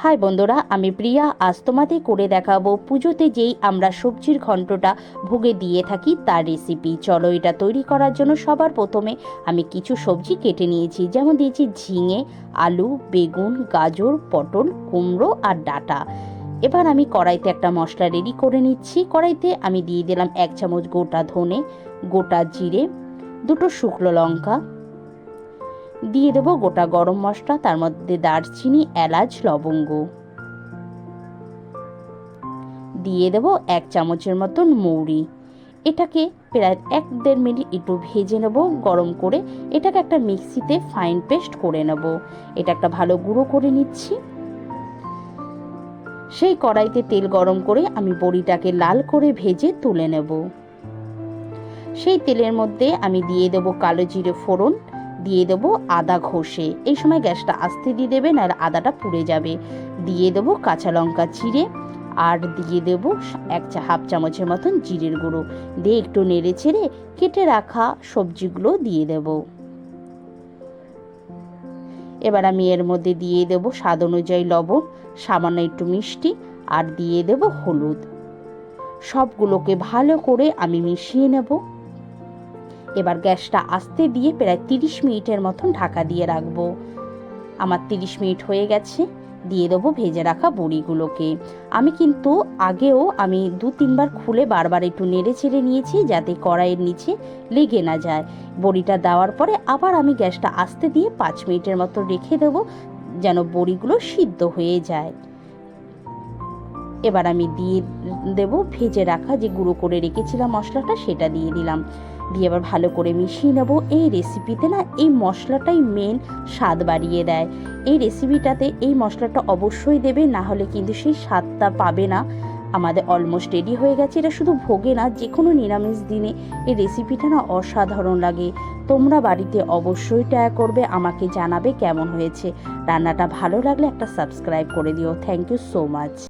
High বন্ধুরা, আমি প্রিয়া। আজ তোমাদের করে দেখাবো পুজোতে যেই আমরা সবজির ঘন্টটা ভোগে দিয়ে থাকি তার রেসিপি চলো এটা তৈরি করার জন্য সবার প্রথমে আমি কিছু সবজি কেটে নিয়েছি। যেমন দিয়েছি ঝিঙে, আলু, বেগুন, গাজর, পটল, কুমড়ো আর ডাটা। এবার আমি কড়াইতে একটা মশলা রেডি করে নিচ্ছি। কড়াইতে আমি দিয়ে দিলাম এক চামচ গোটা ধনে, গোটা জিরে, দুটো শুকনো লঙ্কা দিয়ে দেবো গোটা গরম মশলা, তার মধ্যে দারচিনি, এলাচ, লবঙ্গ। দিয়ে দেবো এক চামচের মতন মৌরি। এটাকে প্রায় এক দেড় মিনিট একটু ভেজে নেব গরম করে। এটাকে একটা মিক্সিতে ফাইন পেস্ট করে নেব। এটা একটা ভালো গুঁড়ো করে নিচ্ছি। সেই কড়াইতে তেল গরম করে আমি বড়িটাকে লাল করে ভেজে তুলে নেব। সেই তেলের মধ্যে আমি দিয়ে দেবো কালো জিরে ফোড়ন। দিয়ে দেবো আদা ঘষে। এই সময় গ্যাসটা আস্তে দিয়ে দেবেন আর আদাটা পুড়ে যাবে। দিয়ে দেবো কাঁচা লঙ্কা চিড়ে আর দিয়ে দেবো এক চা, হাফ চামচের মতন জিরের গুঁড়ো। দিয়ে একটু নেড়ে ছেড়ে কেটে রাখা সবজিগুলো দিয়ে দেব। এবার আমি এর মধ্যে দিয়ে দেব স্বাদ অনুযায়ী লবণ, সামান্য একটু মিষ্টি আর দিয়ে দেব হলুদ। সবগুলোকে ভালো করে আমি মিশিয়ে নেব। এবার গ্যাসটা আস্তে দিয়ে প্রায় তিরিশ মিনিটের মতন ঢাকা দিয়ে রাখব। আমার তিরিশ মিনিট হয়ে গেছে, দিয়ে দেবো ভেজে রাখা বড়িগুলোকে। আমি কিন্তু আগেও আমি দু তিনবার খুলে বারবার একটু নেড়ে ছেড়ে নিয়েছি যাতে কড়াইয়ের নিচে লেগে না যায়। বড়িটা দেওয়ার পরে আবার আমি গ্যাসটা আস্তে দিয়ে পাঁচ মিনিটের মতো রেখে দেবো যেন বড়িগুলো সিদ্ধ হয়ে যায়। এবার আমি দিয়ে দেব ভেজে রাখা যে গুঁড়ো করে রেখেছিলাম মশলাটা, সেটা দিয়ে দিলাম। দিয়ে আবার ভালো করে মিশিয়ে নেব। এই রেসিপিতে না, এই মশলাটাই মেন স্বাদ বাড়িয়ে দেয়। এই রেসিপিটাতে এই মশলাটা অবশ্যই দেবে, না হলে কিন্তু সেই স্বাদটা পাবে না। আমাদের অলমোস্ট রেডি হয়ে গেছে। এটা শুধু ভোগে না যে কোনো নিরামিষ দিনে এই রেসিপিটা না অসাধারণ লাগে। তোমরা বাড়িতে অবশ্যই ট্রাই করবে, আমাকে জানাবে কেমন হয়েছে। রান্নাটা ভালো লাগলে একটা সাবস্ক্রাইব করে দিও। Thank you so much